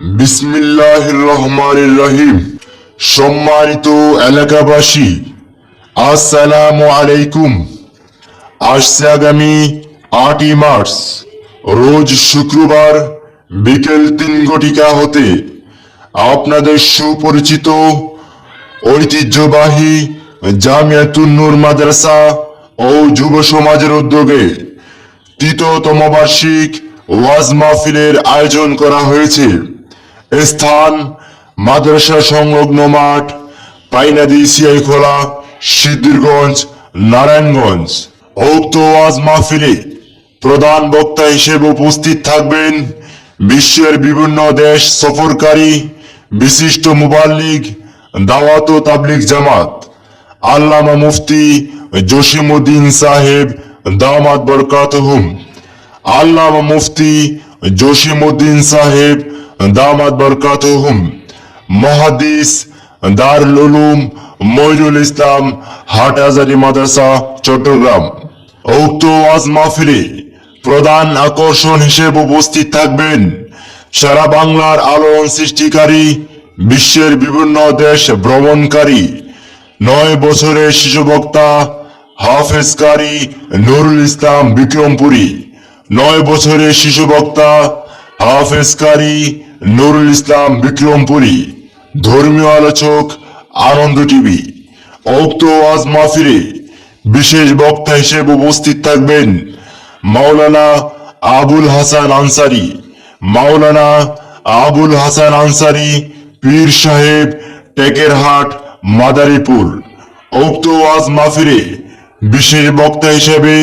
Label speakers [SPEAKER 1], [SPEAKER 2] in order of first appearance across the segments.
[SPEAKER 1] বিসমিল্লাহ রহমান রহিম। সম্মানিত এলাকাবাসী, আসসালামু আলাইকুম। আসছে আগামী আটই মার্চ, রোজ শুক্রবার বিকেল তিন ঘটিকা হতে আপনাদের সুপরিচিত ঐতিহ্যবাহী জামিয়াতুন নূর মাদ্রাসা ও যুব সমাজের উদ্যোগে তৃতীয়তম বার্ষিক ওয়াজ মাহফিলের আয়োজন করা হয়েছে। স্থান, মাদ্রাসা সংলগ্ন মাঠ, পাইনাদি, সিয়াইখোলা, সিদ্ধিরগঞ্জ, নারায়ণগঞ্জ। উক্ত ওয়াজ মাহফিলে প্রধান বক্তা হিসেবে উপস্থিত থাকবেন বিশ্বের বিভিন্ন দেশ সফরকারী, বিশিষ্ট মুবাল্লিগ দাওয়াত ও তাবলিগ জামাত। আল্লামা মুফতি জসিমুদ্দিন সাহেব, দামাত বরকাতহুম। আল্লামা মুফতি জসিমুদ্দিন সাহেব দামাত বরকাতহুম। মহাদিস দারুল উলুম মইনুল ইসলাম, হাটহাজারি মাদ্রাসা, চট্টগ্রাম। উক্ত ওয়াজ মাহফিলে প্রধান আকর্ষণ হিসেবে উপস্থিত থাকবেন সারা বাংলার আলোড়ন সৃষ্টিকারী, বিশ্বের বিভিন্ন দেশ ভ্রমণকারী, নয় বছরের শিশু বক্তা হাফেজ কারি নুরুল ইসলাম বিক্রমপুরী, নয় বছরের শিশু বক্তা হাফেজ কারি, নুরুল ইসলাম বিক্রমপুরী, ধর্মীয় আলোচক আনন্দ টিভি। উক্ত ওয়াজ মাহফিলে বিশেষ বক্তা হিসেবে উপস্থিত থাকবেন মাওলানা আবুল হাসান আনসারি। মাওলানা আবুল হাসান আনসারি, পীর সাহেব টেকেরহাট, মাদারীপুর। উক্ত ওয়াজ মাহফিলে বিশেষ বক্তা হিসেবে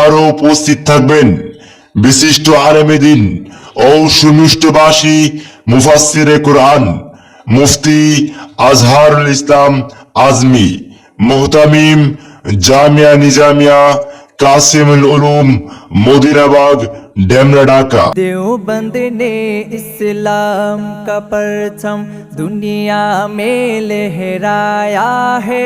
[SPEAKER 1] আরও উপস্থিত থাকবেন বিশিষ্ট আলেমেদিন ও সুমিষ্টবাসী মুফাসসিরে কোরআন মুফতি আজহারুল ইসলাম আজমি মোহতামিম জামিয়া নিজামিয়া কাসিমুল উলুম মদিরাবাগ ডেমরা ঢাকা
[SPEAKER 2] देवबंद ने इस्लाम का परचम दुनिया में लहराया है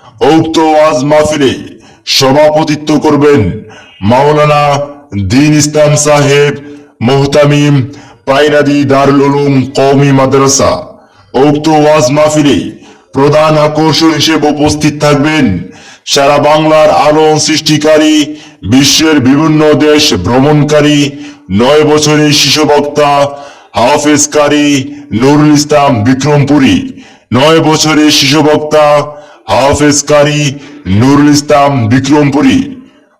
[SPEAKER 1] উক্ত ওয়াজ মাহফিলে সভাপতিত্ব করবেন মাওলানা দিন ইসলাম সাহেব, মোহতামিম পাইনাদি দারুল উলুম কওমি মাদ্রাসা। উক্ত ওয়াজ মাহফিলে প্রধান আকর্ষণ হিসেবে উপস্থিত থাকবেন সারা বাংলার আলোড়ন সৃষ্টিকারী, বিশ্বের বিভিন্ন দেশ ভ্রমণকারী, নয় বছরের শিশু বক্তা হাফেজ কারি নুরুল ইসলাম বিক্রমপুরী, নয় বছরের শিশু বক্তা হাফেজ কারি নুরুল ইসলাম বিক্রমপুরী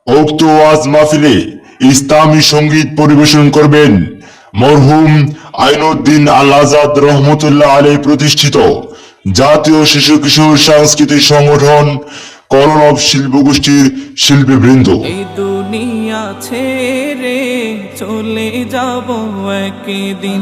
[SPEAKER 1] উক্ত ওয়াজ মাহফিলে ইসলামী সংগীত পরিবেশন করবেন মরহুম আইনুদ্দিন আল আজাদ রহমতুল্লাহ আলী প্রতিষ্ঠিত জাতীয় শিশু কিশোর সাংস্কৃতিক সংগঠন কলরব শিল্প গোষ্ঠীর শিল্পীবৃন্দ।
[SPEAKER 3] এই দুনিয়া ছেড়ে চলে যাব একদিন।